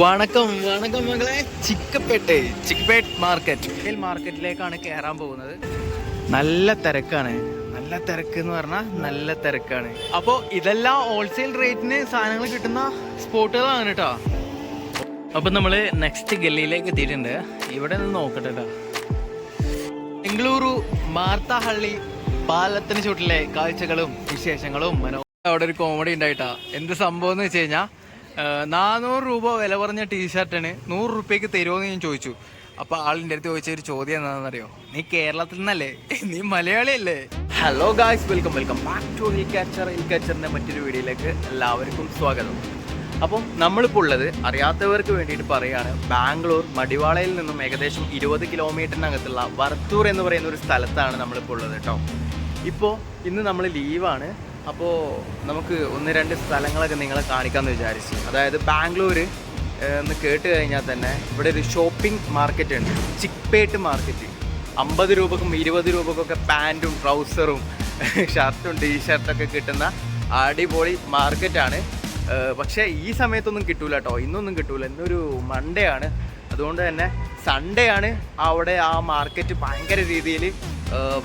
വണക്കം വണക്കം മകളെ. ചിക്കപ്പേട്ട് ചിക്കപ്പേട്ട് മാർക്കറ്റ്. മാർക്കറ്റിലേക്കാണ് കയറാൻ പോകുന്നത്. നല്ല തിരക്കാണ്. നല്ല തിരക്ക് എന്ന് പറഞ്ഞാൽ നല്ല തിരക്കാണ്. അപ്പോൾ ഇതെല്ലാം ഹോൾസെയിൽ റേറ്റിന് സാധനങ്ങൾ കിട്ടുന്ന സ്പോട്ടുകളാണ് കേട്ടോ അപ്പം നമ്മൾ നെക്സ്റ്റ് ഗല്ലിയിലേക്ക് എത്തിയിട്ടുണ്ട്. ഇവിടെ നിന്ന് നോക്കട്ടെ കേട്ടോ ബംഗളൂരു മാർത്താഹള്ളി പാലത്തിന് ചുട്ടിലെ കാഴ്ചകളും വിശേഷങ്ങളും മനോ അവിടെ ഒരു കോമഡി ഉണ്ടായിട്ടാ. എന്ത് സംഭവം എന്ന് വെച്ച് കഴിഞ്ഞാൽ നാനൂറ് രൂപ വില പറഞ്ഞ ടീഷർട്ടിന് നൂറ് റുപ്യക്ക് തരുമോ എന്ന് ഞാൻ ചോദിച്ചു. അപ്പൊ ആളിന്റെ അടുത്ത് ചോദിച്ച ഒരു ചോദ്യം എന്താണെന്നറിയോ? നീ കേരളത്തിൽ നിന്നല്ലേ? നീ മലയാളിയല്ലേ hello guys welcome welcome back to Hill Catcher Hill കാച്ചറിന്റെ മറ്റൊരു വീഡിയോയിലേക്ക് എല്ലാവർക്കും സ്വാഗതം. അപ്പം നമ്മളിപ്പോൾ ഉള്ളത് അറിയാത്തവർക്ക് വേണ്ടിയിട്ട് പറയുകയാണ് ബാംഗ്ലൂർ മടിവാളയിൽ നിന്നും ഏകദേശം ഇരുപത് കിലോമീറ്ററിനകത്തുള്ള വർത്തൂർ എന്ന് പറയുന്ന ഒരു സ്ഥലത്താണ് നമ്മളിപ്പോൾ ഉള്ളത് കേട്ടോ ഇപ്പോൾ ഇന്ന് നമ്മൾ ലീവാണ്. അപ്പോൾ നമുക്ക് ഒന്ന് രണ്ട് സ്ഥലങ്ങളൊക്കെ നിങ്ങളെ കാണിക്കാമെന്ന് വിചാരിച്ചു. അതായത് ബാംഗ്ലൂർ എന്ന് കേട്ട് കഴിഞ്ഞാൽ തന്നെ ഇവിടെ ഒരു ഷോപ്പിംഗ് മാർക്കറ്റ് ഉണ്ട്. ചിക്പേട്ട് മാർക്കറ്റ്. അമ്പത് രൂപക്കും ഇരുപത് രൂപക്കൊക്കെ പാന്റും ട്രൗസറും ഷർട്ടും ടീഷർട്ടൊക്കെ കിട്ടുന്ന അടിപൊളി മാർക്കറ്റാണ്. പക്ഷേ ഈ സമയത്തൊന്നും കിട്ടൂല കേട്ടോ ഇന്നൊന്നും കിട്ടൂല. ഇന്നൊരു മൺഡേ ആണ്. അതുകൊണ്ട് തന്നെ സൺഡേ ആണ് അവിടെ ആ മാർക്കറ്റ് ഭയങ്കര രീതിയിൽ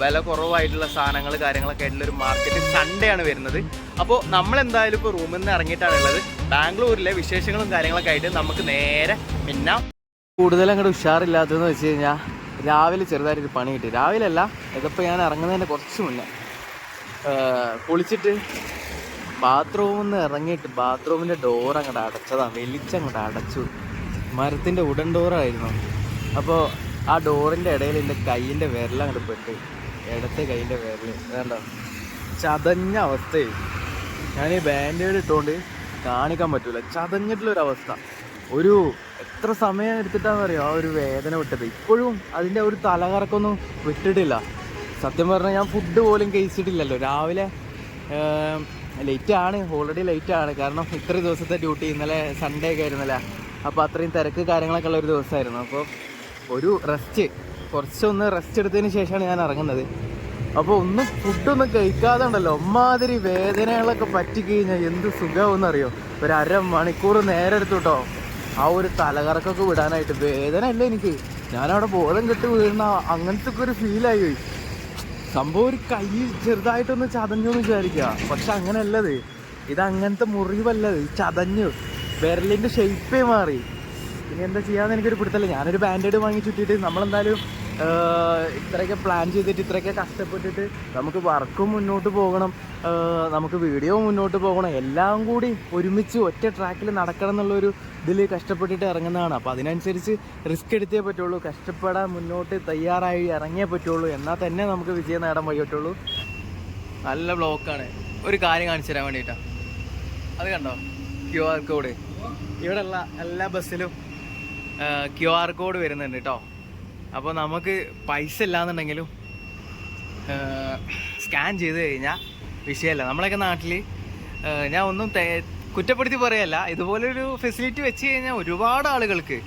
വില കുറവായിട്ടുള്ള സാധനങ്ങൾ കാര്യങ്ങളൊക്കെ ആയിട്ടുള്ള ഒരു മാർക്കറ്റ് സൺഡേ ആണ് വരുന്നത്. അപ്പോൾ നമ്മൾ എന്തായാലും ഇപ്പോൾ റൂമിൽ നിന്ന് ഇറങ്ങിയിട്ടാണുള്ളത് ബാംഗ്ലൂരിലെ വിശേഷങ്ങളും കാര്യങ്ങളൊക്കെ ആയിട്ട് നമുക്ക് നേരെ മിന്നാം. കൂടുതൽ അങ്ങോട്ട് ഉഷാറില്ലാത്തതെന്ന് വെച്ച് കഴിഞ്ഞാൽ രാവിലെ ചെറുതായിട്ടൊരു പണി കിട്ടി. രാവിലെ അല്ല ഇതിപ്പോൾ ഞാൻ ഇറങ്ങുന്നതിന്റെ കുറച്ച് മുന്നേ. കുളിച്ചിട്ട് ബാത്റൂമിൽ നിന്ന് ഇറങ്ങിയിട്ട് ബാത്റൂമിന്റെ ഡോർ അങ്ങോട്ട് അടച്ചതാണ് വെളിച്ചങ്ങോട്ട് അടച്ചു. മരത്തിന്റെ ഉടൻ ഡോറായിരുന്നു അപ്പോൾ ആ ഡോറിന്റെ ഇടയിൽ എന്റെ കൈയിന്റെ വിരൽ അങ്ങോട്ട് പെട്ട്. ഇടത്തെ കൈയിന്റെ വിരൽ. വേണ്ട ചതഞ്ഞ അവസ്ഥയായി. ഞാൻ ഈ ബാൻഡേഡ് ഇട്ടുകൊണ്ട് കാണിക്കാൻ പറ്റൂല. ചതഞ്ഞിട്ടുള്ളൊരവസ്ഥ ഒരു എത്ര സമയം എടുത്തിട്ടാണെന്ന് അറിയോ ആ ഒരു വേദന വിട്ടത്. ഇപ്പോഴും അതിന്റെ ഒരു തലകറക്കൊന്നും വിട്ടിട്ടില്ല. സത്യം പറഞ്ഞാൽ ഞാൻ ഫുഡ് പോലും കഴിച്ചിട്ടില്ലല്ലോ രാവിലെ ലേറ്റ് ആണ്. ഓൾറെഡി ലേറ്റ് ആണ്. കാരണം ഇത്ര ദിവസത്തെ ഡ്യൂട്ടി ഇന്നലെ സൺഡേ ഒക്കെ ആയിരുന്നല്ലേ? അപ്പോൾ അത്രയും തിരക്ക് കാര്യങ്ങളൊക്കെ ഉള്ള ഒരു ദിവസമായിരുന്നു. അപ്പോൾ ഒരു റെസ്റ്റ് കുറച്ചൊന്ന് റെസ്റ്റ് എടുത്തതിന് ശേഷമാണ് ഞാൻ ഇറങ്ങുന്നത്. അപ്പോൾ ഒന്നും ഫുഡൊന്നും കഴിക്കാതെ ഉണ്ടല്ലോ. ഒമ്മാതിരി വേദനകളൊക്കെ പറ്റി കഴിഞ്ഞാൽ എന്ത് സുഖമാവെന്ന് അറിയോ ഒരു അര മണിക്കൂർ നേരെ എടുത്തു കേട്ടോ. ആ ഒരു തലകറക്കൊക്കെ വിടാനായിട്ട് വേദന അല്ല എനിക്ക്. ഞാനവിടെ ബോധം കെട്ട് വീഴുന്ന അങ്ങനത്തെ ഒക്കെ ഒരു ഫീലായി പോയി. സംഭവം ഒരു കൈ ചെറുതായിട്ടൊന്ന് ചതഞ്ഞു എന്ന് വിചാരിക്കുക. പക്ഷെ അങ്ങനെയല്ലത്. ഇത് അങ്ങനത്തെ മുറിവല്ലത്. ചതഞ്ഞു വിരലിന്റെ ഷേപ്പേ മാറി. ഇനി എന്താ ചെയ്യാന്ന് എനിക്കൊരു പിടുത്തല്ല ഞാനൊരു ബാൻഡേഡ് വാങ്ങി ചുറ്റിയിട്ട് നമ്മളെന്തായാലും ഇത്രയൊക്കെ പ്ലാൻ ചെയ്തിട്ട് ഇത്രയൊക്കെ കഷ്ടപ്പെട്ടിട്ട് നമുക്ക് വർക്കും മുന്നോട്ട് പോകണം. നമുക്ക് വീഡിയോ മുന്നോട്ട് പോകണം. എല്ലാം കൂടി ഒരുമിച്ച് ഒറ്റ ട്രാക്കിൽ നടക്കണം എന്നുള്ളൊരു ഇതിൽ കഷ്ടപ്പെട്ടിട്ട് ഇറങ്ങുന്നതാണ്. അപ്പോൾ അതിനനുസരിച്ച് റിസ്ക് എടുത്തേ പറ്റുള്ളൂ. കഷ്ടപ്പെടാൻ മുന്നോട്ട് തയ്യാറായി ഇറങ്ങിയേ പറ്റുള്ളൂ. എന്നാൽ തന്നെ നമുക്ക് വിജയം നേടാൻ പറ്റുള്ളൂ. നല്ല ബ്ലോക്കാണ് ഒരു കാര്യം കാണിച്ചു തരാൻ വേണ്ടിയിട്ടാണ് അത് കണ്ടോ? ക്യു ആർ കോഡ് ഇവിടെയുള്ള എല്ലാ ബസ്സിലും ക്യു ആർ കോഡ് വരുന്നുണ്ട് കേട്ടോ അപ്പോൾ നമുക്ക് പൈസ ഇല്ലാന്നുണ്ടെങ്കിലും സ്കാൻ ചെയ്ത് കഴിഞ്ഞാൽ വിഷയമല്ല. നമ്മളൊക്കെ നാട്ടിൽ ഞാൻ ഒന്നും കുറ്റപ്പെടുത്തി പറയല്ല. ഇതുപോലൊരു ഫെസിലിറ്റി വെച്ച് കഴിഞ്ഞാൽ ഒരുപാട് ആളുകൾക്ക്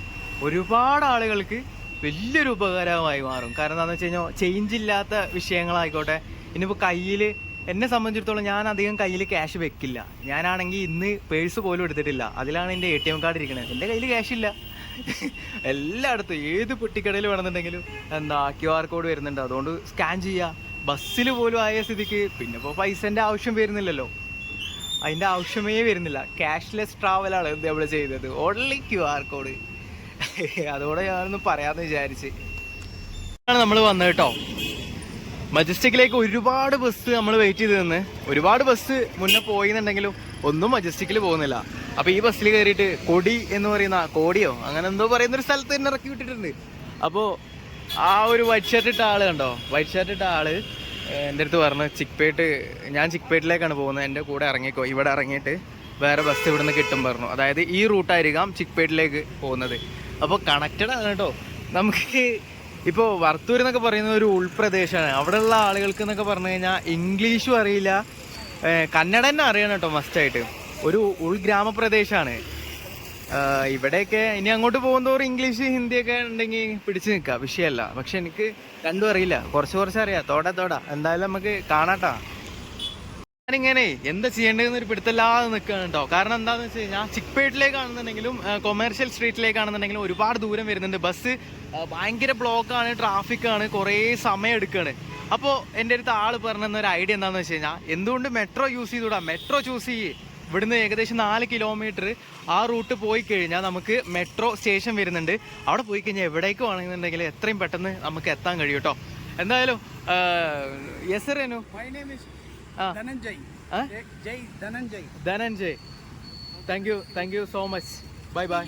ഒരുപാട് ആളുകൾക്ക് വലിയൊരു ഉപകാരമായി മാറും. കാരണം എന്താണെന്ന് വെച്ച് കഴിഞ്ഞാൽ ചേഞ്ച് ഇല്ലാത്ത വിഷയങ്ങളായിക്കോട്ടെ ഇനിയിപ്പോൾ കയ്യിൽ എന്നെ സംബന്ധിച്ചിടത്തോളം ഞാൻ അധികം കയ്യിൽ ക്യാഷ് വെക്കില്ല. ഞാനാണെങ്കിൽ ഇന്ന് പേഴ്സ് പോലും എടുത്തിട്ടില്ല. അതിലാണ് എന്റെ എ ടി എം കാർഡ് ഇരിക്കുന്നത് എന്റെ കയ്യിൽ ക്യാഷ് ഇല്ല. എല്ലായിടത്തും ഏത് പെട്ടിക്കടയിൽ വേണമെന്നുണ്ടെങ്കിലും എന്താ ക്യു ആർ കോഡ് വരുന്നുണ്ട്. അതുകൊണ്ട് സ്കാൻ ചെയ്യുക ബസ്സിൽ പോലും ആയ സ്ഥിതിക്ക് പിന്നെ ഇപ്പോൾ പൈസന്റെ ആവശ്യം വരുന്നില്ലല്ലോ. അതിന്റെ ആവശ്യമേ വരുന്നില്ല. ക്യാഷ്ലെസ് ട്രാവലാണ് നമ്മൾ ചെയ്തത്. ഓൺലി ക്യു ആർ കോഡ് അതോടെ ഞാനൊന്നും പറയാമെന്ന് വിചാരിച്ച്. ആണ് നമ്മൾ വന്നത് കേട്ടോ മജസ്റ്റിക്കിലേക്ക് ഒരുപാട് ബസ് നമ്മൾ വെയിറ്റ് ചെയ്ത് നിന്ന്. ഒരുപാട് ബസ് മുന്നേ പോയിന്നുണ്ടെങ്കിലും ഒന്നും മജസ്റ്റിക്കിൽ പോകുന്നില്ല. അപ്പോൾ ഈ ബസ്സിൽ കയറിയിട്ട് കൊടി എന്ന് പറയുന്ന കോടിയോ? അങ്ങനെ എന്തോ പറയുന്ന ഒരു സ്ഥലത്ത് തന്നെ ഇറക്കി വിട്ടിട്ടുണ്ട്. അപ്പോൾ ആ ഒരു വൈറ്റ് ഷർട്ട് ഇട്ട ആൾ കണ്ടോ? വൈറ്റ് ഷർട്ട് ഇട്ട ആൾ എന്റെ അടുത്ത് പറഞ്ഞു ചിക്പേട്ട് ഞാൻ ചിക്പേട്ടിലേക്കാണ് പോകുന്നത്. എന്റെ കൂടെ ഇറങ്ങിക്കോ. ഇവിടെ ഇറങ്ങിയിട്ട് വേറെ ബസ് ഇവിടുന്ന് കിട്ടും പറഞ്ഞു. അതായത് ഈ റൂട്ടായിരിക്കാം ചിക്പേട്ടിലേക്ക് പോകുന്നത്. അപ്പോൾ കണക്റ്റഡ് ആണ് കേട്ടോ. നമുക്ക് ഇപ്പോൾ വർത്തൂർ എന്നൊക്കെ പറയുന്ന ഒരു ഉൾപ്രദേശമാണ് അവിടെയുള്ള ആളുകൾക്ക് എന്നൊക്കെ പറഞ്ഞു കഴിഞ്ഞാൽ ഇംഗ്ലീഷും അറിയില്ല. കന്നഡ തന്നെ അറിയണം കേട്ടോ മസ്റ്റായിട്ട് ഒരു ഉൾഗ്രാമപ്രദേശമാണ് ഇവിടെയൊക്കെ ഇനി അങ്ങോട്ട് പോകുന്നതോറും ഇംഗ്ലീഷ് ഹിന്ദിയൊക്കെ ഉണ്ടെങ്കിൽ പിടിച്ചു നിൽക്കാം. വിഷയമല്ല പക്ഷെ എനിക്ക് രണ്ടും അറിയില്ല. കുറച്ച് കുറച്ച് അറിയാം. തോടാ തോടാ. എന്തായാലും നമുക്ക് കാണാട്ടാ ഞാനിങ്ങനെ എന്താ ചെയ്യേണ്ടതെന്ന് ഒരു പിടുത്തല്ലാതെ നിൽക്കുകയാണ് കേട്ടോ കാരണം എന്താണെന്ന് വെച്ച് കഴിഞ്ഞാൽ ചിക്പേട്ടിലേക്കാണെന്നുണ്ടെങ്കിലും കൊമേഴ്ഷ്യൽ സ്ട്രീറ്റിലേക്കാണെന്നുണ്ടെങ്കിലും ഒരുപാട് ദൂരം വരുന്നുണ്ട്. ബസ് ഭയങ്കര ബ്ലോക്കാണ് ട്രാഫിക്കാണ് കുറേ സമയം എടുക്കുകയാണ് അപ്പോൾ എന്റെ അടുത്ത് ആൾ പറഞ്ഞ ഒരു ഐഡിയ എന്താണെന്ന് വെച്ച് കഴിഞ്ഞാൽ എന്തുകൊണ്ട് മെട്രോ യൂസ് ചെയ്തുകൂടാ? മെട്രോ ചൂസ് ചെയ്യേ. ഇവിടുന്ന് ഏകദേശം നാല് കിലോമീറ്റർ ആ റൂട്ട് പോയി കഴിഞ്ഞാൽ നമുക്ക് മെട്രോ സ്റ്റേഷൻ വരുന്നുണ്ട്. അവിടെ പോയി കഴിഞ്ഞാൽ എവിടേക്ക് വേണമെന്നുണ്ടെങ്കിൽ എത്രയും പെട്ടെന്ന് നമുക്ക് എത്താൻ കഴിയും കേട്ടോ എന്തായാലും yes Renu my name Dhananjay. Thank you thank you so much bye bye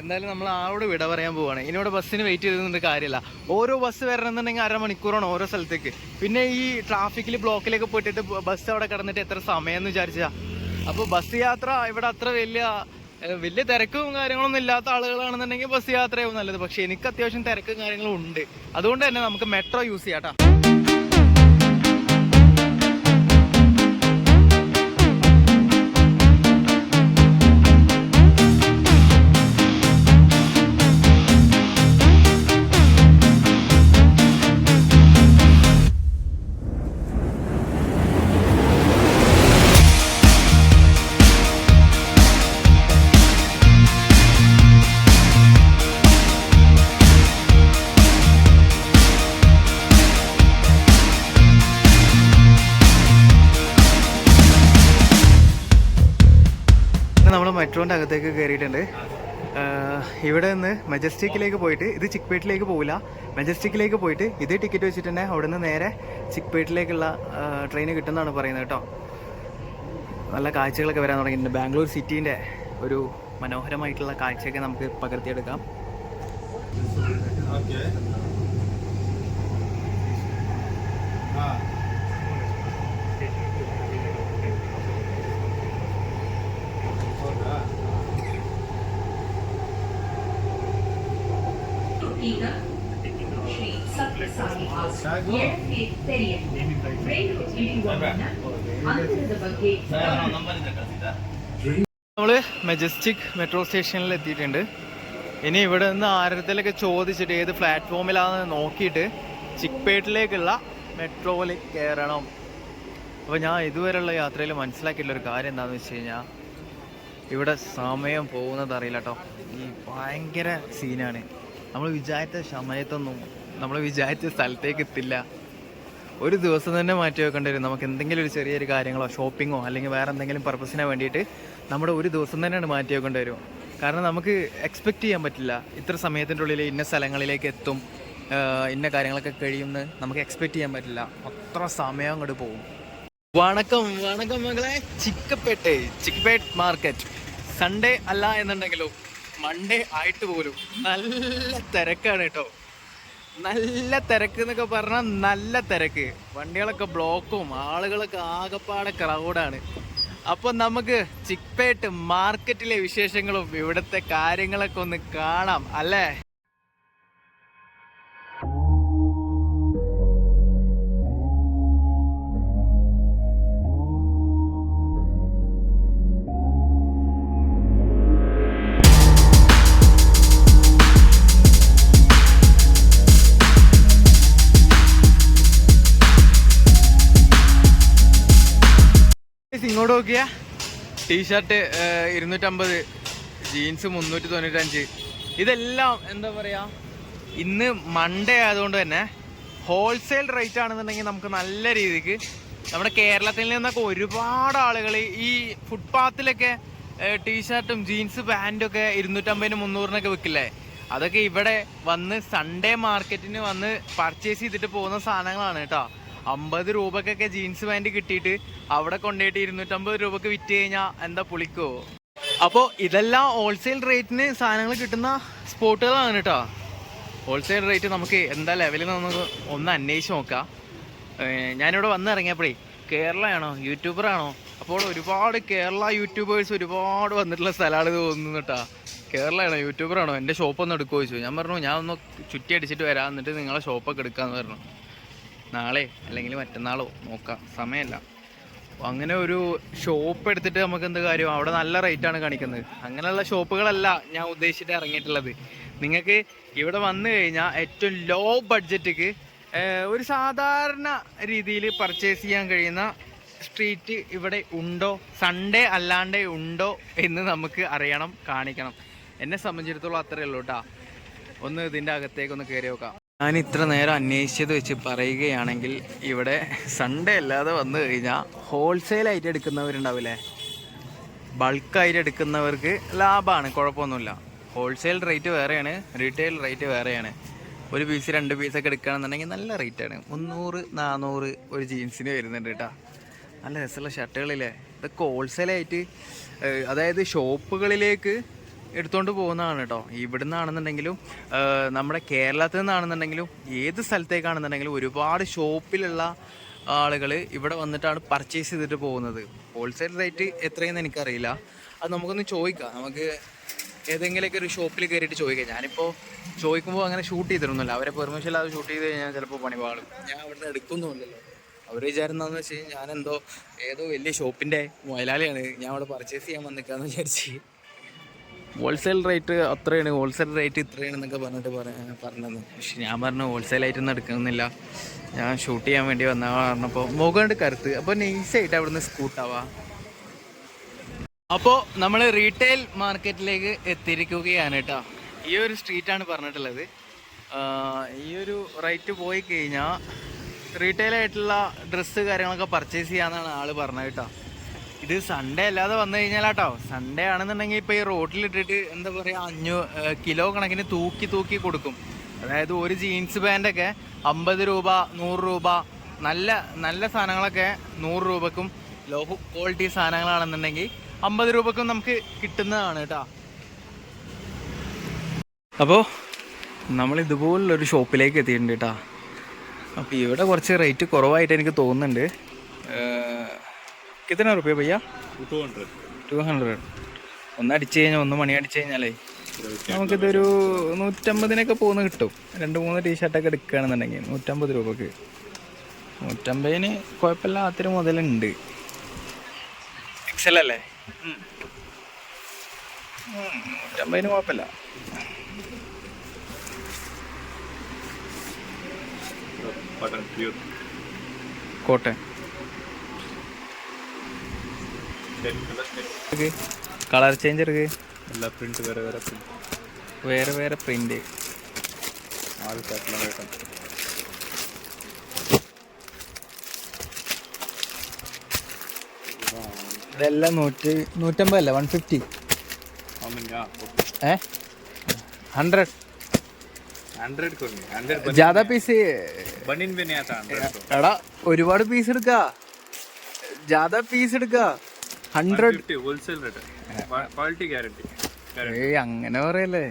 എന്തായാലും നമ്മൾ ആളോട് വിട പറയാൻ പോവാണ്. ഇനിയോടെ ബസ്സിന് വെയിറ്റ് ചെയ്തിട്ട് കാര്യമില്ല ഓരോ ബസ് വരണമെന്നുണ്ടെങ്കിൽ അരമണിക്കൂറാണ് ഓരോ സ്ഥലത്തേക്ക്. പിന്നെ ഈ ട്രാഫിക്കിൽ ബ്ലോക്കിലേക്ക് പോയിട്ട് ബസ് അവിടെ കിടന്നിട്ട് എത്ര സമയം എന്ന് വിചാരിച്ചാ. അപ്പോൾ ബസ് യാത്ര ഇവിടെ അത്ര വലിയ വലിയ തിരക്കും കാര്യങ്ങളൊന്നും ഇല്ലാത്ത ആളുകളാണെന്നുണ്ടെങ്കിൽ ബസ് യാത്രയാവും നല്ലത്. പക്ഷേ എനിക്ക് അത്യാവശ്യം തിരക്കും കാര്യങ്ങളും ഉണ്ട്. അതുകൊണ്ട് തന്നെ നമുക്ക് മെട്രോ യൂസ് ചെയ്യാം മെട്രോന്റെ അകത്തേക്ക് കയറിയിട്ടുണ്ട്. ഇവിടെ നിന്ന് മെജസ്റ്റിക്കിലേക്ക് പോയിട്ട് ഇത് ചിക്പേട്ടിലേക്ക് പോകില്ല മെജസ്റ്റിക്കിലേക്ക് പോയിട്ട് ഇതേ ടിക്കറ്റ് വെച്ചിട്ട് തന്നെ അവിടെ നിന്ന് നേരെ ചിക്പേട്ടിലേക്കുള്ള ട്രെയിൻ കിട്ടുമെന്നാണ് പറയുന്നത് കേട്ടോ. നല്ല കാഴ്ചകളൊക്കെ വരാൻ തുടങ്ങിയിട്ടുണ്ട് ബാംഗ്ലൂർ സിറ്റീന്റെ ഒരു മനോഹരമായിട്ടുള്ള കാഴ്ചയൊക്കെ നമുക്ക് പകർത്തിയെടുക്കാം. ಎಡಕ್ಕೆ ತೆರೆಯಲು ರೈಲು ಇಳಿಯುವ ಮುನ್ನ ಅಂತರದ ಬಗ್ಗೆ നമ്മൾ മെജസ്റ്റിക് മെട്രോ സ്റ്റേഷനിൽ എത്തിയിട്ടുണ്ട് ഇനി ഇവിടെ നിന്ന് ആരത്തിലൊക്കെ ചോദിച്ചിട്ട് ഏത് പ്ലാറ്റ്ഫോമിലാണെന്ന് നോക്കിയിട്ട് ചിക്പേട്ടിലേക്കുള്ള മെട്രോയിൽ കയറണം അപ്പോൾ ഞാൻ ഇതുവരെയുള്ള യാത്രയിൽ മനസ്സിലാക്കിയിട്ടുള്ള ഒരു കാര്യം എന്താണെന്ന് വെച്ച് കഴിഞ്ഞാൽ ഇവിടെ സമയം പോകുന്നത് അറിയില്ല കേട്ടോ ഈ ഭയങ്കര സീനാണ് നമ്മൾ വിചാരിച്ച സമയത്തൊന്നും നമ്മൾ വിചാരിച്ച സ്ഥലത്തേക്ക് എത്തില്ല. ഒരു ദിവസം തന്നെ മാറ്റി വെക്കേണ്ടി വരും. നമുക്ക് എന്തെങ്കിലും ഒരു ചെറിയൊരു കാര്യങ്ങളോ ഷോപ്പിങ്ങോ അല്ലെങ്കിൽ വേറെ എന്തെങ്കിലും പർപ്പസിന് വേണ്ടിയിട്ട് നമ്മുടെ ഒരു ദിവസം തന്നെയാണ് മാറ്റി വെക്കേണ്ടി വരും. കാരണം നമുക്ക് എക്സ്പെക്റ്റ് ചെയ്യാൻ പറ്റില്ല. ഇത്ര സമയത്തിന്റെ ഉള്ളിൽ ഇന്ന സ്ഥലങ്ങളിലേക്ക് എത്തും. ഇന്ന കാര്യങ്ങളൊക്കെ കഴിയുമെന്ന് നമുക്ക് എക്സ്പെക്റ്റ് ചെയ്യാൻ പറ്റില്ല. അത്ര സമയം അങ്ങോട്ട് പോകും. വണക്കം വണക്കം മകളെ. ചിക്കപ്പേട്ട് ചിക്കപ്പേട്ട് മാർക്കറ്റ് സൺഡേ അല്ല എന്നുണ്ടെങ്കിലും മൺഡേ ആയിട്ട് പോലും നല്ല തിരക്കാണ് കേട്ടോ. നല്ല തിരക്ക് എന്നൊക്കെ പറഞ്ഞാൽ നല്ല തിരക്ക്. വണ്ടികളൊക്കെ ബ്ലോക്കും ആളുകളൊക്കെ ആകപ്പാടെ ക്രൗഡാണ് അപ്പോൾ നമുക്ക് ചിക്പേട്ട് മാർക്കറ്റിലെ വിശേഷങ്ങളും ഇവിടുത്തെ കാര്യങ്ങളൊക്കെ ഒന്ന് കാണാം അല്ലേ? നോക്കിയ? ടീഷർട്ട് ഇരുന്നൂറ്റമ്പത് ജീൻസ് മുന്നൂറ്റി തൊണ്ണൂറ്റഞ്ച് ഇതെല്ലാം എന്താ പറയാ? ഇന്ന് മൺഡേ ആയതുകൊണ്ട് തന്നെ ഹോൾസെയിൽ റേറ്റ് ആണെന്നുണ്ടെങ്കിൽ നമുക്ക് നല്ല രീതിക്ക് നമ്മുടെ കേരളത്തിൽ നിന്നൊക്കെ ഒരുപാട് ആളുകൾ ഈ ഫുട്പാത്തിലൊക്കെ ടീഷർട്ടും ജീൻസ് പാന്റും ഒക്കെ ഇരുന്നൂറ്റമ്പതിന് മുന്നൂറിനൊക്കെ വിൽക്കില്ലേ? അതൊക്കെ ഇവിടെ വന്ന് സൺഡേ മാർക്കറ്റിന് വന്ന് പർച്ചേസ് ചെയ്തിട്ട് പോകുന്ന സാധനങ്ങളാണ് കേട്ടോ. അമ്പത് രൂപക്കൊക്കെ ജീൻസ് പാന്റ് കിട്ടിയിട്ട് അവിടെ കൊണ്ടുപോയിട്ട് ഇരുന്നൂറ്റമ്പത് രൂപക്ക് വിറ്റ് കഴിഞ്ഞാൽ എന്താ പുളിക്കോ? അപ്പോൾ ഇതെല്ലാം ഹോൾസെയിൽ റേറ്റിന് സാധനങ്ങൾ കിട്ടുന്ന സ്പോട്ടുകളാണ് കേട്ടോ ഹോൾസെയിൽ റേറ്റ് നമുക്ക് എന്താ ലെവലിൽ നമുക്ക് ഒന്ന് അന്വേഷിച്ച് നോക്കാം. ഞാനിവിടെ വന്നിറങ്ങിയപ്പോഴേ കേരളയാണോ? യൂട്യൂബറാണോ അപ്പോൾ ഒരുപാട് കേരള യൂട്യൂബേഴ്സ് ഒരുപാട് വന്നിട്ടുള്ള സ്ഥലമാണ് ഇത് തോന്നുന്നു കേട്ടോ കേരളയാണോ? യൂട്യൂബറാണോ എന്റെ ഷോപ്പൊന്ന് എടുക്കുമോ ചോദിച്ചു. ഞാൻ പറഞ്ഞു ഞാൻ ഒന്ന് ചുറ്റി അടിച്ചിട്ട് വരാം. എന്നിട്ട് നിങ്ങളെ ഷോപ്പൊക്കെ എടുക്കാമെന്ന് പറഞ്ഞു. നാളെ അല്ലെങ്കിൽ മറ്റന്നാളോ നോക്കാം. സമയമല്ല. അങ്ങനെ ഒരു ഷോപ്പ് എടുത്തിട്ട് നമുക്ക് എന്ത് കാര്യം? അവിടെ നല്ല റേറ്റ് ആണ് കാണിക്കുന്നത്. അങ്ങനെയുള്ള ഷോപ്പുകളല്ല ഞാൻ ഉദ്ദേശിച്ചിട്ട് ഇറങ്ങിയിട്ടുള്ളത്. നിങ്ങൾക്ക് ഇവിടെ വന്നു കഴിഞ്ഞാൽ ഏറ്റവും ലോ ബഡ്ജറ്റിക്ക് ഒരു സാധാരണ രീതിയിൽ പർച്ചേസ് ചെയ്യാൻ കഴിയുന്ന സ്ട്രീറ്റ് ഇവിടെ ഉണ്ടോ? സൺഡേ അല്ലാണ്ട് ഉണ്ടോ എന്ന് നമുക്ക് അറിയണം കാണിക്കണം. എന്നെ സംബന്ധിച്ചിടത്തോളം അത്രയേ ഉള്ളൂ കേട്ടോ ഒന്ന് ഇതിന്റെ അകത്തേക്ക് ഒന്ന് കയറി നോക്കാം. ഞാൻ ഇത്ര നേരം അന്വേഷിച്ചത് വെച്ച് പറയുകയാണെങ്കിൽ ഇവിടെ സൺഡേ അല്ലാതെ വന്നു കഴിഞ്ഞാൽ ഹോൾസെയിലായിട്ട് എടുക്കുന്നവരുണ്ടാവില്ലേ? ബൾക്കായിട്ട് എടുക്കുന്നവർക്ക് ലാഭമാണ് കുഴപ്പമൊന്നുമില്ല. ഹോൾസെയിൽ റേറ്റ് വേറെയാണ് റീറ്റെയിൽ റേറ്റ് വേറെയാണ്. ഒരു പീസ് രണ്ട് പീസൊക്കെ എടുക്കുകയാണെന്നുണ്ടെങ്കിൽ നല്ല റേറ്റാണ് മുന്നൂറ് നാനൂറ് ഒരു ജീൻസിന് വരുന്നുണ്ട് കേട്ടോ. നല്ല രസമുള്ള ഷർട്ടുകളില്ലേ ഇതൊക്കെ ഹോൾസെയിലായിട്ട് അതായത് ഷോപ്പുകളിലേക്ക് എടുത്തുകൊണ്ട് പോകുന്നതാണ് കേട്ടോ ഇവിടുന്നാണെന്നുണ്ടെങ്കിലും നമ്മുടെ കേരളത്തിൽ നിന്നാണെന്നുണ്ടെങ്കിലും ഏത് സ്ഥലത്തേക്കാണെന്നുണ്ടെങ്കിലും ഒരുപാട് ഷോപ്പിലുള്ള ആളുകൾ ഇവിടെ വന്നിട്ടാണ് പർച്ചേസ് ചെയ്തിട്ട് പോകുന്നത്. ഹോൾസെയിൽ റേറ്റ് എത്രയെന്ന് എനിക്കറിയില്ല. അത് നമുക്കൊന്ന് ചോദിക്കാം. നമുക്ക് ഏതെങ്കിലുമൊക്കെ ഒരു ഷോപ്പിൽ കയറിയിട്ട് ചോദിക്കാം. ഞാനിപ്പോൾ ചോദിക്കുമ്പോൾ അങ്ങനെ ഷൂട്ട് ചെയ്തിരുന്നില്ല അവരെ പെർമിഷൻ ഇല്ലാതെ ഷൂട്ട് ചെയ്ത് കഴിഞ്ഞാൽ ചിലപ്പോൾ പണി പാളും ഞാൻ അവിടുന്ന് എടുക്കുന്നുമില്ലല്ലോ. അവർ വിചാരുന്നതെന്ന് വെച്ച് കഴിഞ്ഞാൽ ഞാനെന്തോ ഏതോ വലിയ ഷോപ്പിന്റെ മുതലാളിയാണ്. ഞാൻ അവിടെ പർച്ചേസ് ചെയ്യാൻ വന്നിക്കാന്ന് വിചാരിച്ച്. ഹോൾസെയിൽ റേറ്റ് അത്രയാണ്. ഹോൾസെയിൽ റേറ്റ് ഇത്രയാണെന്നൊക്കെ പറഞ്ഞിട്ട് പറ- പറഞ്ഞത്. പക്ഷെ ഞാൻ പറഞ്ഞു ഹോൾസെയിലായിട്ടൊന്നും എടുക്കുന്നില്ല. ഞാൻ ഷൂട്ട് ചെയ്യാൻ വേണ്ടി വന്ന പറഞ്ഞപ്പോൾ മുഖണ്ട് കരുത്ത് അപ്പോൾ നൈസായിട്ട് അവിടുന്ന് സ്കൂട്ടാവാ അപ്പോൾ നമ്മൾ റീറ്റെയിൽ മാർക്കറ്റിലേക്ക് എത്തിയിരിക്കുകയാണ് കേട്ടോ. ഈ ഒരു സ്ട്രീറ്റാണ് പറഞ്ഞിട്ടുള്ളത്. ഈ ഒരു റേറ്റ് പോയി കഴിഞ്ഞാൽ റീറ്റെയിൽ ആയിട്ടുള്ള ഡ്രസ്സ് കാര്യങ്ങളൊക്കെ പർച്ചേസ് ചെയ്യാന്നാണ് ആൾ പറഞ്ഞത് കേട്ടോ. ഇത് സൺഡേ അല്ലാതെ വന്നു കഴിഞ്ഞാലാട്ടോ. സൺഡേ ആണെന്നുണ്ടെങ്കിൽ ഇപ്പോൾ ഈ റോട്ടിലിട്ടിട്ട് എന്താ പറയുക അഞ്ഞൂ കിലോ കണക്കിന് തൂക്കി തൂക്കി കൊടുക്കും. അതായത് ഒരു ജീൻസ് പാന്റൊക്കെ അമ്പത് രൂപ നൂറ് രൂപ നല്ല നല്ല സാധനങ്ങളൊക്കെ നൂറ് രൂപക്കും ലോ ക്വാളിറ്റി സാധനങ്ങളാണെന്നുണ്ടെങ്കിൽ അമ്പത് രൂപക്കും നമുക്ക് കിട്ടുന്നതാണ് കേട്ടോ. അപ്പോൾ നമ്മൾ ഇതുപോലുള്ളൊരു ഷോപ്പിലേക്ക് എത്തിയിട്ടുണ്ട് കേട്ടോ. അപ്പോൾ ഇവിടെ കുറച്ച് റേറ്റ് കുറവായിട്ട് എനിക്ക് തോന്നുന്നുണ്ട്. കിത്തന റുപ്യ പയ്യ? ടു ഹൺഡ്രഡ് ടു ഹൺഡ്രഡ് ഒന്ന് അടിച്ചു കഴിഞ്ഞാൽ ഒന്ന് മണി അടിച്ചു കഴിഞ്ഞാലേ നമുക്കിതൊരു നൂറ്റമ്പതിനൊക്കെ പോകുന്ന കിട്ടും. രണ്ട് മൂന്ന് ടീഷർട്ടൊക്കെ എടുക്കുകയാണെന്നുണ്ടെങ്കിൽ നൂറ്റമ്പത് രൂപക്ക്. നൂറ്റമ്പതിന് കുഴപ്പമില്ലാത്തൊരു മുതലുണ്ട്. എക്സൽ അല്ലേ? നൂറ്റമ്പതിന് കുഴപ്പമില്ല. കോട്ടയം കോട്ടൺ. കളർ ചേഞ്ച് இருக்கு எல்லா பிரிண்ட் വേറെ വേറെ பிரிண்ட் வேற ഇതെല്ലാം നൂറ്റി നൂറ്റമ്പതല്ല? വൺ ഫിഫ്റ്റി ഏ? ഹൺഡ്രഡ് പീസ് എടാ ഒരുപാട് പീസ് എടുക്ക. ജാദാ പീസ് എടുക്ക. hundred fifty wholesale rate quality guarantee ഏയ് അങ്ങനെ പറയല്ലേ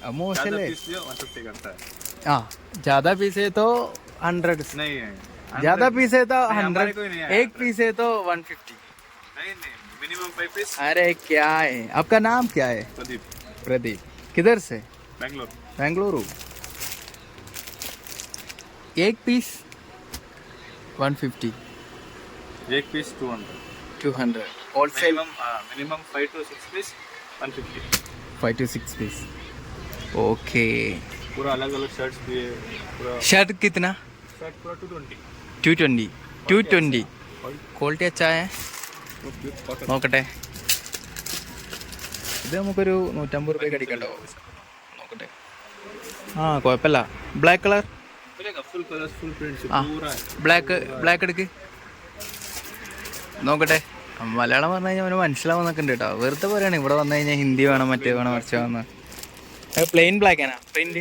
അത് മോശല്ലേ पीस लियो वन फिफ्टी करता है ആ ജാദാ पीस है तो हंड्रेड नहीं ज्यादा पीस है तो नहीं, हंड्रेड हमारे को ही नहीं है एक पीस है तो वन फिफ्टी नहीं नहीं मिनिमम फाइव पीस अरे क्या है आपका नाम क्या है प्रदीप प्रदीप किधर से बैंगलोर बेंगलुरु एक पीस वन फिफ्टी एक piece two hundred two hundred wholesale minimum minimum five two six piece one fifty five two six piece okay पूरा अलग अलग शर्ट्स भी है पूरा शर्ट कितना शर्ट पूरा two twenty two twenty two twenty quality അച്ചായ നോക്കട്ടെ ഇത് നമുക്കൊരു നൂറ്റമ്പത് രൂപയ്ക്ക് അടിക്കണ്ടോ നോക്കട്ടെ ആ കുഴപ്പമില്ല black colour full colours full prints ആ पूरा ബ്ലാക്ക് ബ്ലാക്ക് എടുക്ക് നോക്കട്ടെ മലയാളം പറഞ്ഞു കഴിഞ്ഞാൽ അവന് മനസ്സിലാവുന്നൊക്കെ ഉണ്ട് കേട്ടോ. വെറുതെ പോരാണ് ഇവിടെ വന്നു കഴിഞ്ഞാൽ ഹിന്ദി വേണം മറ്റേ വേണം മറിച്ച് വേണം പ്ലെയിൻ ബ്ലാക്ക് ആണ്. പ്രിന്റ്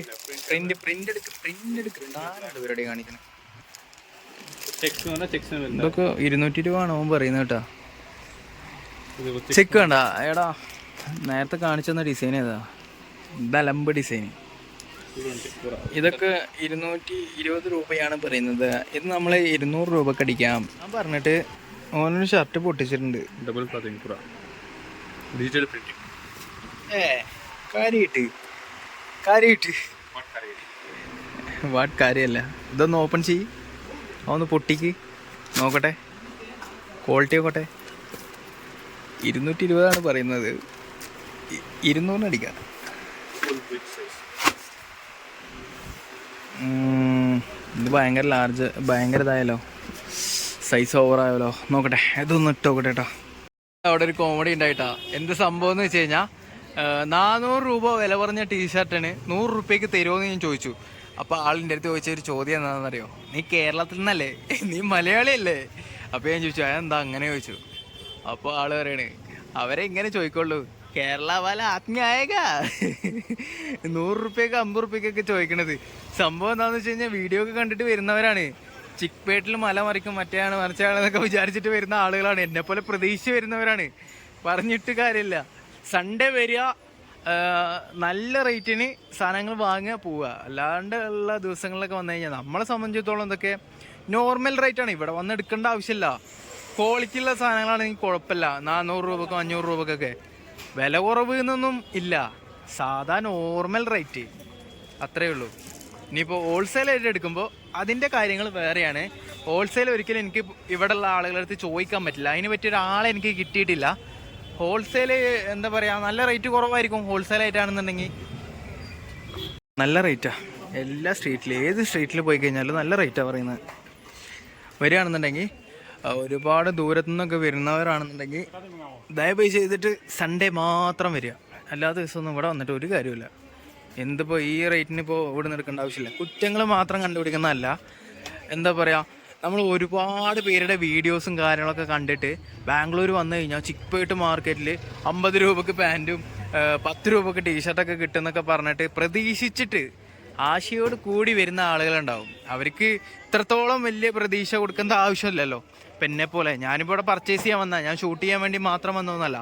പ്രിന്റ് പ്രിന്റ് എടുക്ക് പ്രിന്റ് എടുക്കുന്നുണ്ട് ഇവരുടെ കാണിക്കണം. ഇതൊക്കെ ഇരുന്നൂറ്റി രൂപ ആണോ പറയുന്ന പറയുന്നത് കേട്ടോ. ചെക്ക് വേണ്ട. എടാ നേരത്തെ കാണിച്ചു തന്ന ഡിസൈൻ ഏതാ? ഇതലമ്പ് ഡിസൈൻ ഇതൊക്കെ ഇരുന്നൂറ്റി ഇരുപത് രൂപയാണ് പറയുന്നത്. ഇത് നമ്മൾ ഇരുന്നൂറ് രൂപക്ക് അടിക്കാം. ഞാൻ പറഞ്ഞിട്ട് ഓനൊരു ഷർട്ട് പൊട്ടിച്ചിട്ടുണ്ട്. ഡബിൾ പതിങ്കുറ ഡിജിറ്റൽ പ്രിന്റിംഗ് ഏ കാര്യമായിട്ട് കാര്യമായിട്ട് വാട്ട് കാര്യമല്ല ഇതൊന്ന് ഓപ്പൺ ചെയ്യ്. ഒന്ന് പൊട്ടിക്ക്. നോക്കട്ടെ. ക്വാളിറ്റി നോക്കട്ടെ. ഇരുന്നൂറ്റി ഇരുപതാണ് പറയുന്നത് ഇരുന്നൂറിന് അടിക്കാം. ഇത് ഭയങ്കര ലാർജ് ഭയങ്കര ഇതായാലോ സൈസ് ഓവറായാലോ നോക്കട്ടെ ഇതൊന്ന് ഇട്ട് നോക്കട്ടെ കേട്ടോ അവിടെ ഒരു കോമഡി ഉണ്ടായിട്ടാ. എന്ത് സംഭവം എന്ന് വെച്ച് കഴിഞ്ഞാൽ നാനൂറ് രൂപ വില പറഞ്ഞ ടീഷർട്ടിന് നൂറ് റുപ്യക്ക് തരുമോ എന്ന് ഞാൻ ചോദിച്ചു. അപ്പോൾ ആളിന്റെ അടുത്ത് ചോദിച്ച ഒരു ചോദ്യം എന്താണെന്നറിയോ? നീ കേരളത്തിൽ നിന്നല്ലേ? നീ മലയാളിയല്ലേ? അപ്പോൾ ഞാൻ ചോദിച്ചു അതെന്താ അങ്ങനെ ചോദിച്ചു. അപ്പോൾ ആൾ പറയണേ അവരെ ഇങ്ങനെ ചോദിക്കുള്ളൂ. കേരള പല ആത്മീയായക. നൂറ് റുപ്യക്ക് അമ്പത് റുപ്യക്കൊക്കെ ചോദിക്കണത്. സംഭവം എന്താണെന്ന് വെച്ച് കഴിഞ്ഞാൽ വീഡിയോ ഒക്കെ കണ്ടിട്ട് വരുന്നവരാണ്. ചിക്പേട്ടിൽ മല മറിക്കും മറ്റേയാണ് മറിച്ചാണെന്നൊക്കെ വിചാരിച്ചിട്ട് വരുന്ന ആളുകളാണ്. എന്നെ പോലെ പ്രതീക്ഷിച്ച് വരുന്നവരാണ്. പറഞ്ഞിട്ട് കാര്യമില്ല. സൺഡേ വരിക നല്ല റേറ്റിന് സാധനങ്ങൾ വാങ്ങുക പോവുക. അല്ലാണ്ട് ഉള്ള ദിവസങ്ങളിലൊക്കെ വന്നു കഴിഞ്ഞാൽ നമ്മളെ സംബന്ധിച്ചിടത്തോളം ഇതൊക്കെ നോർമൽ റേറ്റാണ് ഇവിടെ വന്ന് എടുക്കേണ്ട ആവശ്യമില്ല. ക്വാളിറ്റി ഉള്ള സാധനങ്ങളാണെങ്കിൽ കുഴപ്പമില്ല. നാനൂറ് രൂപക്കും അഞ്ഞൂറ് രൂപക്കൊക്കെ. വില കുറവ് എന്നൊന്നും ഇല്ല. സാധാ നോർമൽ റേറ്റ് അത്രയേ ഉള്ളൂ. ഇനിയിപ്പോൾ ഹോൾസെയിൽ ആയിട്ട് എടുക്കുമ്പോൾ അതിന്റെ കാര്യങ്ങൾ വേറെയാണ്. ഹോൾസെയിൽ ഒരിക്കലും എനിക്ക് ഇവിടെയുള്ള അടുത്ത് ചോദിക്കാൻ പറ്റില്ല. അതിന് പറ്റിയ ഒരാളെ എനിക്ക് കിട്ടിയിട്ടില്ല. ഹോൾസെയിൽ എന്താ പറയുക നല്ല റേറ്റ് കുറവായിരിക്കും ഹോൾസെയിൽ ആയിട്ടാണെന്നുണ്ടെങ്കിൽ. നല്ല റേറ്റാ എല്ലാ സ്ട്രീറ്റിലും ഏത് സ്ട്രീറ്റിൽ പോയി കഴിഞ്ഞാലും നല്ല റേറ്റാണ് പറയുന്നത്. വരികയാണെന്നുണ്ടെങ്കിൽ ഒരുപാട് ദൂരത്തു നിന്നൊക്കെ വരുന്നവരാണെന്നുണ്ടെങ്കിൽ ദയവായി ചെയ്തിട്ട് സൺഡേ മാത്രം വരിക. എല്ലാ ദിവസമൊന്നും ഇവിടെ വന്നിട്ട് ഒരു കാര്യമില്ല എന്തിപ്പോൾ ഈ റേറ്റിന് ഇപ്പോ ഇവിടെ നിന്ന് എടുക്കേണ്ട ആവശ്യമില്ല. കുറ്റങ്ങൾ മാത്രം കണ്ടുപിടിക്കുന്നതല്ല. എന്താ പറയാ നമ്മൾ ഒരുപാട് പേരുടെ വീഡിയോസും കാര്യങ്ങളൊക്കെ കണ്ടിട്ട് ബാംഗ്ലൂർ വന്നു കഴിഞ്ഞാൽ ചിക്പേട്ട് മാർക്കറ്റിൽ അമ്പത് രൂപക്ക് പാന്റും പത്ത് രൂപക്ക് ടീഷർട്ടൊക്കെ കിട്ടുമെന്നൊക്കെ പറഞ്ഞിട്ട് പ്രതീക്ഷിച്ചിട്ട് ആശയോട് കൂടി വരുന്ന ആളുകളുണ്ടാവും. അവർക്ക് ഇത്രത്തോളം വലിയ പ്രതീക്ഷ കൊടുക്കേണ്ട ആവശ്യമില്ലല്ലോ. ഇപ്പം എന്നെ പോലെ ഞാനിപ്പോൾ ഇവിടെ പർച്ചേസ് ചെയ്യാൻ വന്ന ഞാൻ ഷൂട്ട് ചെയ്യാൻ വേണ്ടി മാത്രം വന്നതെന്നല്ല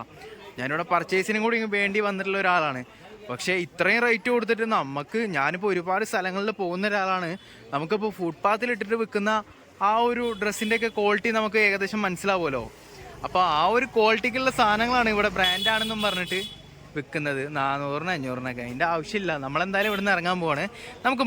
ഞാനിവിടെ പർച്ചേസിനും കൂടി വേണ്ടി വന്നിട്ടുള്ള ഒരാളാണ്. പക്ഷേ ഇത്രയും റേറ്റ് കൊടുത്തിട്ട് നമുക്ക് ഞാനിപ്പോൾ ഒരുപാട് സ്ഥലങ്ങളിൽ പോകുന്ന ഒരാളാണ്. നമുക്കിപ്പോൾ ഫുട്പാത്തിൽ ഇട്ടിട്ട് വിൽക്കുന്ന ആ ഒരു ഡ്രസ്സിന്റെ ഒക്കെ ക്വാളിറ്റി നമുക്ക് ഏകദേശം മനസ്സിലാവുമല്ലോ. അപ്പോൾ ആ ഒരു ക്വാളിറ്റിക്കുള്ള സാധനങ്ങളാണ് ഇവിടെ ബ്രാൻഡാണെന്നും പറഞ്ഞിട്ട് വിൽക്കുന്നത്. നാനൂറിന് അഞ്ഞൂറിനൊക്കെ. അതിന്റെ ആവശ്യമില്ല. നമ്മളെന്തായാലും ഇവിടുന്ന് ഇറങ്ങാൻ പോവാണ്. നമുക്ക്